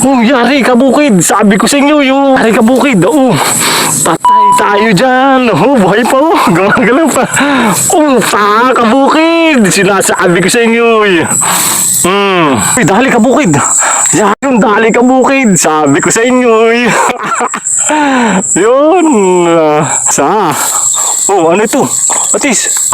Oh, yari kabukid. Sabi ko sa inyo, yung yari kabukid. Oo. Patay tayo dyan. Oh, buhay pa oh. Gumagalaw pa. Oh, pa, kabukid. Sinasabi ko sa inyo. eh. Hmm. Uy, dali kabukid. Yan yung dali kabukid. Sabi ko sa inyo. eh. Yun. ah, Sa. Oh, ano ito? Atis.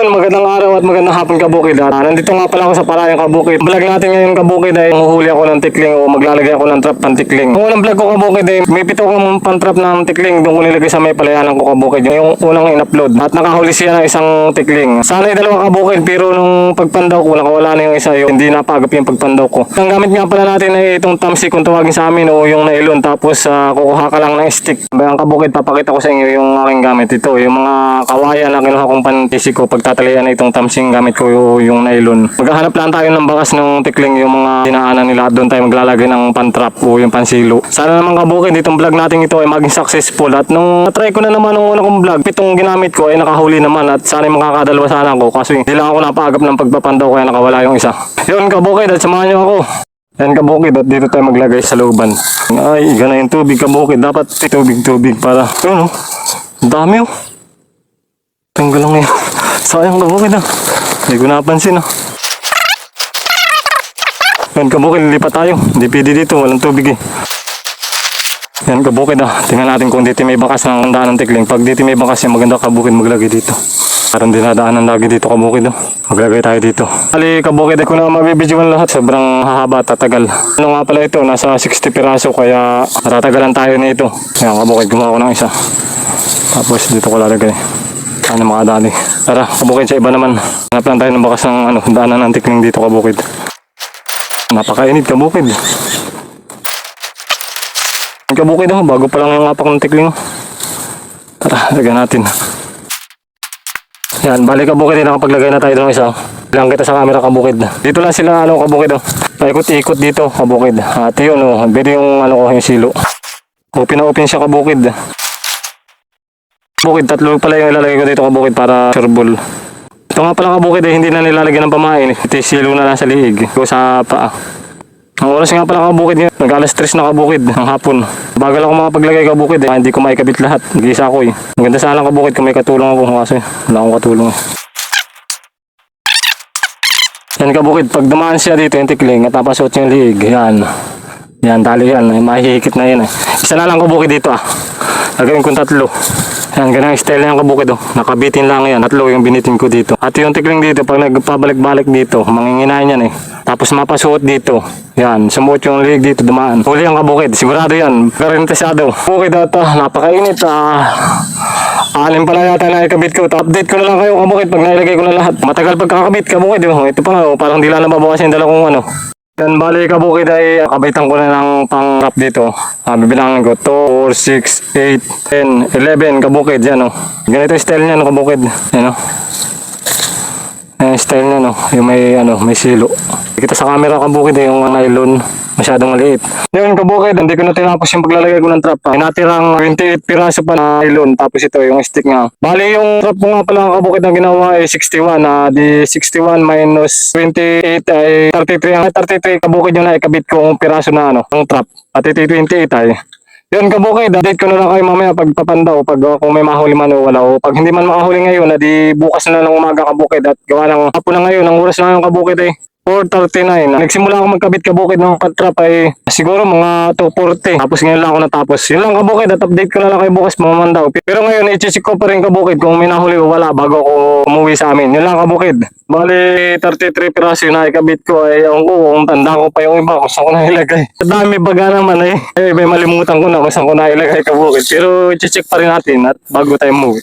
Yun, magandang araw at magandang hapon kabukid. Ah, nandito nga pala ako sa Parayang Kabukid. Vlog natin ngayon kabukid ay huhuli ako ng tikling o maglalagay ako ng trap ng tikling. Ang unang vlog ko kabukid ay may pito kong pan-trap ng tikling doon ko nilagay sa may palayanan ko kabukid. Yung unang in-upload. At nakahuli siya ng isang tikling. Sana ay dalawa kabukid pero nung pagpandaw ko nakawala na yung isa yung hindi napagap yung pagpandaw ko. Ang gamit nga pala natin ay itong tamsi kung tawagin sa amin o yung nailon tapos ah, kukuha ka lang ng stick. Bayang kabukid papakita ko sa inyo yung aking gamit ito. Yung mga kawayan na kinuha kong pantisi ko pagtatalian na itong tamsing gamit ko yung, yung nylon. Maghahanap lang tayo ng bakas ng tikling yung mga dinaanan nila. Doon tayo maglalagay ng pantrap o yung pansilo. Sana naman kabukid itong vlog natin ito ay maging successful. At nung try ko na naman nung una kong vlog, pitong ginamit ko ay nakahuli naman at sana ay makakadalawa sana ako kasi hindi lang ako napagap ng pagpapandaw kaya nakawala yung isa. Yun kabukid at samahan niyo ako. Yan kabukid at dito tayo maglagay sa looban. Ay, gana yung tubig kabukid. Dapat tubig-tubig para, yun oh, dami oh. Tanggal lang yun. Sayang kabukid ah. Hindi ko napansin ah. Yan kabukid, lipat tayo. Hindi pwede dito, walang tubig eh. Yan kabukid ah. Tingnan natin kung dito may bakas ng daan ng tikling. Pag dito may bakas yung maganda kabukid maglagay dito. Parang dinadaanan lagi dito kabukid oh. Maglagay tayo dito. Ali kabukid ko na mabibidyoan lahat. Sobrang hahaba, tatagal. Ano nga pala ito, nasa 60 piraso kaya tatagalan tayo nito. Yan kabukid, gumawa ko ng isa. Tapos dito ko lalagay. Ano mga dali. Tara, kabukid sa iba naman. Hanap lang tayo ng bakas ng ano, daanan ng tikling dito kabukid. Napakainit kabukid. Kabukid oh, bago pa lang yung apak ng tikling. Tara, lagyan natin. Yan, balik kabukid nakapaglagay na tayo ng isa. oh. Lang kita sa camera kabukid. Dito lang sila ano kabukid oh. Paikot-ikot dito kabukid. At yun oh, pwede yung ano ko yung silo. Open na open siya kabukid. Bukid, tatlo pala yung ilalagay ko dito kabukid para sureball. Ito nga pala kabukid eh, hindi na nilalagyan ng pamain. Ito yung na lang sa liig. Ko sa paa. Ang oras nga pala kabukid niya. Nag alas 3 na kabukid ng hapon. Bagal ako makapaglagay kabukid eh. Hindi ko maikabit lahat. Gisa ko eh. Maganda sana kabukid kung may katulong ako. Kasi wala akong katulong eh. Yan kabukid. Pag dumaan siya dito yung tikling at napasot yung liig. Yan. Yan, tali yan. Mahihikit na yan eh. Isa na lang kabukid dito ah. Gagawin kong tatlo. Yan, ganang style yung kabukid oh. Nakabitin lang yan. Tatlo yung binitin ko dito. At yung tikling dito, pag nagpabalik-balik dito, manginginain yan eh. Tapos mapasuot dito. Yan, sumuot yung liig dito, dumaan. Huli ang kabukid, sigurado yan. Garantisado. Bukid ata, napakainit ah. Anim pala yata na ikabit ko. Update ko na lang kayo kabukid pag nailagay ko na lahat. Matagal pagkakabit kabukid. Oh. Ito pa nga, oh, parang di lang nababawas yung dalawang ano. Yan, bali kabukid ay kabitan ko na ng pang-wrap dito. Ah, bibilangin ko. 2, 4, 6, 8, 10, 11 kabukid. Yan oh. Ganito style niya no, kabukid. Yan oh. Yung may ano, may silo. Kita sa camera kabukid eh, yung nylon. Masyadong maliit. Yun kabukid, hindi ko na tinapos yung paglalagay ko ng trap. Ha. Natirang 28 piraso pa na nylon. Tapos ito yung stick nga. Bali yung trap ko nga pala kabukid ang ginawa ay 61. Na di 61 minus 28 ay 33. Ang 33 kabukid yung naikabit kong piraso na ano, ng trap. At ito 28 ay yun kabukid, update ko na lang kayo mamaya pag papandaw, pag uh, kung may mahuli man o wala. O pag hindi man makahuli ngayon, adi bukas na lang umaga kabukid at gawa ng hapon na ngayon, ang oras na yung kabukid ay 4.39. Nagsimula ako magkabit kabukid ng trap ay siguro mga 2.40. Tapos ngayon lang ako natapos. Yun lang kabukid at update ko na lang kayo bukas mamandaw. Pero ngayon, i-check ko pa rin kabukid kung may nahuli o wala bago ako umuwi sa amin. Yun lang kabukid. Bali, 33 piraso yung nakikabit ko ay ewan ko kung tanda ko pa yung iba kung saan ko nailagay. Sa dami baga naman eh. Eh, may malimutan ko na kung saan ko nailagay kabukid. Pero i-check pa rin natin at bago tayo umuwi.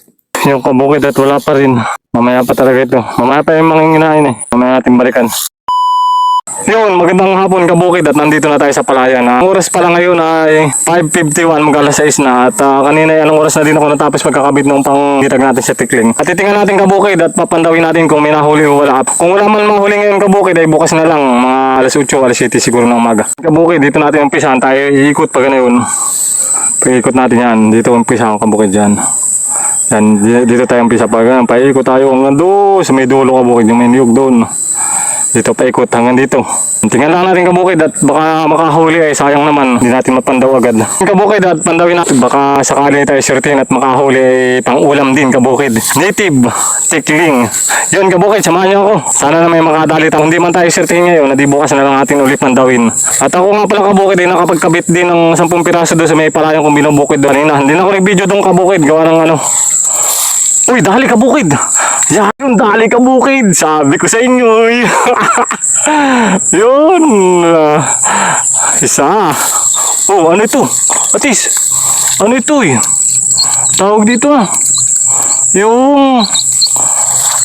Yung kabukid at wala pa rin. Mamaya pa talaga ito. Mamaya pa yung manginginain eh. Mamaya natin balikan. Yun, magandang hapon kabukid at nandito na tayo sa palayan. na oras pa lang ngayon ay 5.51 mag alas 6 na at ah, kanina ay anong oras na din ako natapos magkakabit ng pang ditag natin sa tikling. At titingnan natin kabukid at papandawin natin kung may nahuli o wala. Kung wala man mahuli ngayon kabukid ay bukas na lang mga alas 8 alas 7 siguro ng umaga. Kabukid, dito natin umpisahan tayo iikot pa ganoon. Pag-ikot natin yan, dito umpisahan kabukid dyan. Yan, di- dito tayo umpisa pa ganun. Paikot tayo hanggang doon sa may dulo kabukid yung may niyog doon. Dito paikot hanggang dito. Tingnan lang natin kabukid at baka makahuli ay sayang naman. Hindi natin mapandaw agad. Kabukid at pandawin natin. Baka sakali tayo sirtin at makahuli ay pang ulam din kabukid. Native tikling. Yun kabukid, samahan niyo ako. Sana na may makadali tayo. Hindi man tayo sirtin ngayon, na di bukas na lang natin ulit pandawin. At ako nga pala kabukid ay nakapagkabit din ng 10 piraso doon sa may palayang kong binubukid doon. Hindi na ako nag-video doon kabukid. Gawa ng ano. Uy, dali ka bukid. Yan, yung dali ka bukid. Sabi ko sa inyo. eh. Yun. isa. Oh, ano ito? Atis. Ano ito eh? Tawag dito ah. Yung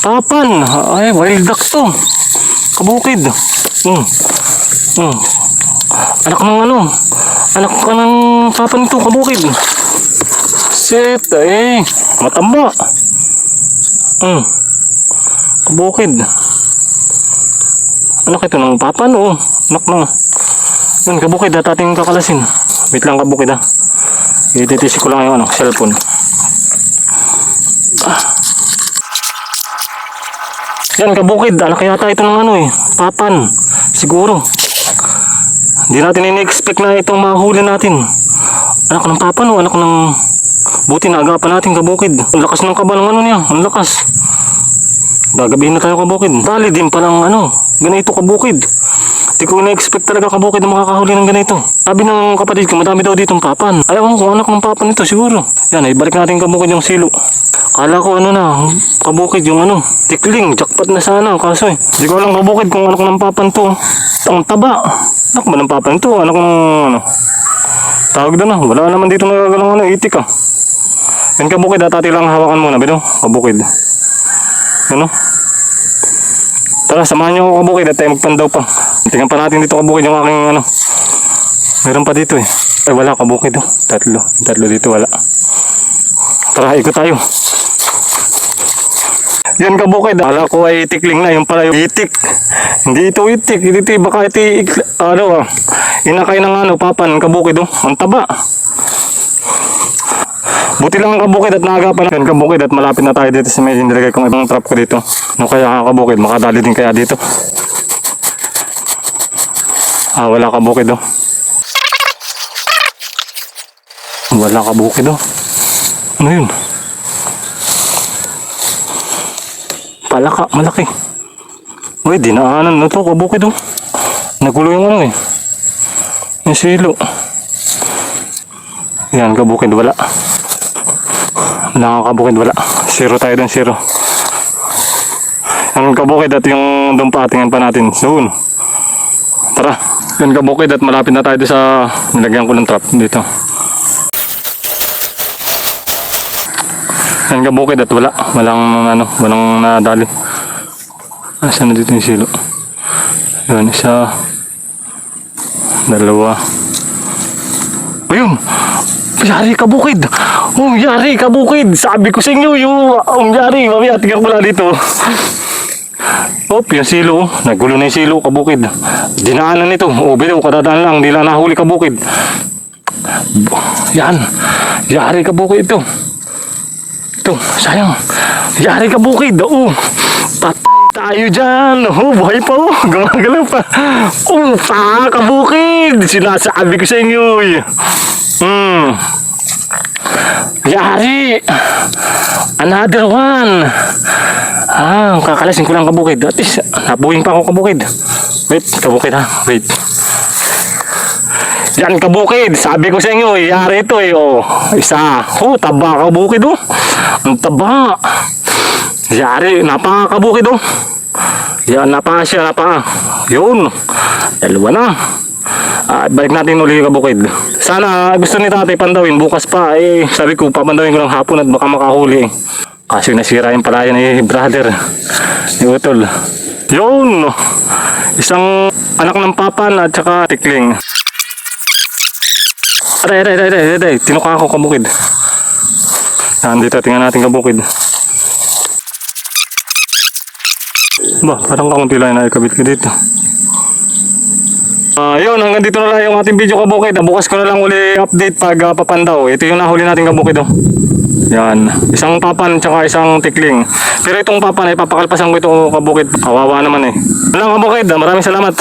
tapan. Ay, wild duck to. Kabukid. Hmm. Hmm. Anak ng ano? Anak ka ng tapan ito, kabukid. Shit, eh. Matamba. Hmm. Kabukid. Anak ito ng papa, no? Anak ng... Yan, kabukid at ating kakalasin. Wait lang kabukid ha. Ititisi ko lang yung ano, cellphone. Ah. Yan, kabukid. Anak yata ito ng ano eh. Papan. Siguro. Hindi natin ini-expect na itong mahuli natin. Anak ng papan o anak ng... Buti na agapan natin kabukid. Ang lakas ng kaba ng ano niya. Ang lakas. Gagabihin na tayo kabukid. Dali din palang ano. Ganito kabukid. Hindi ko na-expect talaga kabukid na makakahuli ng ganito. Sabi ng kapatid ko, madami daw ditong papan. Ayaw ko anak ng papan ito siguro. Yan, ibalik natin kabukid yung silo. Kala ko ano na, kabukid yung ano, tikling, jackpot na sana. Kaso eh, hindi ko alam kabukid kung anak ng papan to. Ang taba. Anak ba ng papan to? Anak ng ano, Tawag doon na. Wala naman dito nagagalang ano, itik ah. Yan kabukid, dati lang hawakan muna, bino? Kabukid. Ano? Tara, samahan niyo ako kabukid at tayo magpandaw pa. Tingnan pa natin dito kabukid yung aking ano. Meron pa dito eh. Ay wala kabukid oh. Tatlo. Tatlo dito wala. Tara, ikot tayo. Yan kabukid. Akala ko ay tikling na. Yung pala yung itik. Hindi ito itik. Ito baka ito ano ah. Inakay ng ano, papan, kabukid oh. Ang taba. Buti lang ang kabukid at naagapan yan kabukid at malapit na tayo dito sa may nilagay kong ibang trap ko dito. No kaya kabukid, makadali din kaya dito. Ah, wala kabukid oh. Wala kabukid oh. Ano yun? Palaka, malaki. Uy, dinaanan na to, kabukid oh. Nagulo yung ano eh. Yung silo. Yan, kabukid, wala. Wala nga kabukid, wala. Zero tayo dun, zero. Ang kabukid at yung doon pa, tingnan pa natin. Soon. Tara. Yan kabukid at malapit na tayo sa nilagyan ko ng trap dito. Yan kabukid at wala. Walang ano, walang nadali. Asan na dito yung silo? Yun, isa. Dalawa. Ayun! Yari ka bukid! Oh, yari ka bukid! Sabi ko sa inyo, yung ang yari. Mamaya, tingnan ko dito. Op, yung silo. oh. Nagulo na yung silo, kabukid. Dinaanan nito. O, bitaw, kadadaan lang. Hindi lang nahuli kabukid. Yan. Yari ka bukid ito. Ito, sayang. Yari ka bukid. Oo. Patay tayo dyan. Oh, buhay pa oh. Gumagalaw pa. Oh, pa, kabukid. Sinasabi ko sa inyo. eh. Hmm. Yari! Another one! Ah, kakalasin ko lang kabukid. At least, nabuhin pa ako kabukid. Wait, kabukid ha. Wait. Yan kabukid. Sabi ko sa inyo, yari ito eh. Oh, isa. Oh, taba kabukid oh. Ang taba. Yari, napakakabukid oh. Yan, napaka siya, napaka. Yun. Dalawa na. Ah, balik natin uli yung kabukid. Sana gusto ni tatay pandawin bukas pa. Eh, sabi ko, papandawin ko ng hapon at baka makahuli. Kasi nasira yung palayan ni brother. Ni Utol. Yun! Isang anak ng papan at saka tikling. Aray, aray, aray, aray, aray. Tinuka ako kabukid. Yan, dito, tingnan natin kabukid. Ba, parang kakunti lang na ikabit ko dito. Ah, yun, hanggang dito na lang yung ating video kabukid. Bukas ko na lang uli update pag ah, papandaw. Ito yung nahuli natin kabukid oh. Yan, isang papan tsaka isang tikling. Pero itong papan ay papakalpasan ko ito kabukid. Kawawa naman eh. Lang kabukid, ah, maraming salamat.